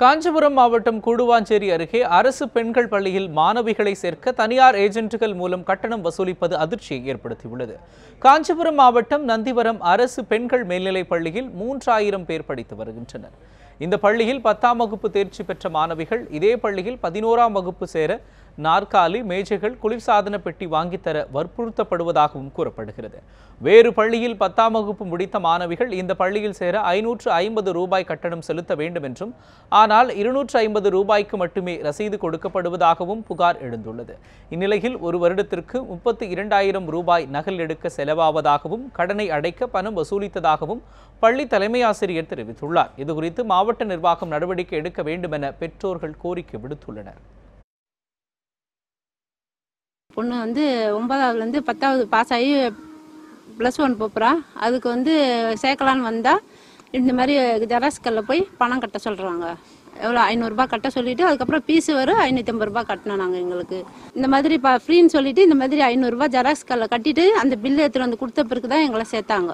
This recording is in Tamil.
காஞ்சிபுரம் மாவட்டம் கூடுவாஞ்சேரி அருகே அரசு பெண்கள் பள்ளியில் மாணவிகளை சேர்க்க தனியார் ஏஜென்ட்டுகள் மூலம் கட்டணம் வசூலிப்பது அதிர்ச்சியை ஏற்படுத்தியுள்ளது. காஞ்சிபுரம் மாவட்டம் நந்திவரம் அரசு பெண்கள் மேல்நிலைப் பள்ளியில் மூன்றாயிரம் பேர் படித்து வருகின்றனர். இந்த பள்ளியில் பத்தாம் வகுப்பு தேர்ச்சி பெற்ற மாணவிகள் இதே பள்ளியில் பதினோராம் வகுப்பு சேர நாற்காலி மேஜைகள் குளிர்சாதன பெட்டி வாங்கித்தர வற்புறுத்தப்படுவதாகவும் கூறப்படுகிறது. வேறு பள்ளியில் பத்தாம் வகுப்பு முடித்த மாணவிகள் இந்த பள்ளியில் சேர ஐநூற்று ஐம்பது ரூபாய் கட்டணம் செலுத்த வேண்டும் என்றும் ஆனால் இருநூற்று ஐம்பது ரூபாய்க்கு மட்டுமே ரசீது கொடுக்கப்படுவதாகவும் புகார் எழுந்துள்ளது. இந்நிலையில் ஒரு வருடத்திற்கு முப்பத்தி இரண்டாயிரம் ரூபாய் நகல் எடுக்க செலவாவதாகவும் கடனை அடைக்க பணம் வசூலித்ததாகவும் பள்ளி தலைமை ஆசிரியர் தெரிவித்துள்ளார். இதுகுறித்து மாவட்ட நிர்வாகம் நடவடிக்கை எடுக்க வேண்டும் என பெற்றோர்கள் கோரிக்கை விடுத்துள்ளனர். பொண்ணு வந்து ஒன்பதாவதுலேருந்து பத்தாவது பாஸ் ஆகி ப்ளஸ் ஒன் போப்புறா. அதுக்கு வந்து சேர்க்கலான்னு வந்தால் இந்த மாதிரி ஜெராஸ்கல்ல போய் பணம் கட்ட சொல்கிறாங்க எவ்வளோ ஐநூறுரூபா கட்ட சொல்லிட்டு அதுக்கப்புறம் பீஸு வரும் ஐநூற்றம்பது ரூபா கட்டணும் நாங்கள் எங்களுக்கு. இந்த மாதிரி இப்போ ஃப்ரீன்னு சொல்லிட்டு இந்த மாதிரி ஐநூறுரூபா ஜெராக்ஸ் கல்ல கட்டிட்டு அந்த பில்லு எடுத்துகிட்டு வந்து கொடுத்த பிறகு தான் எங்களை சேர்த்தாங்க.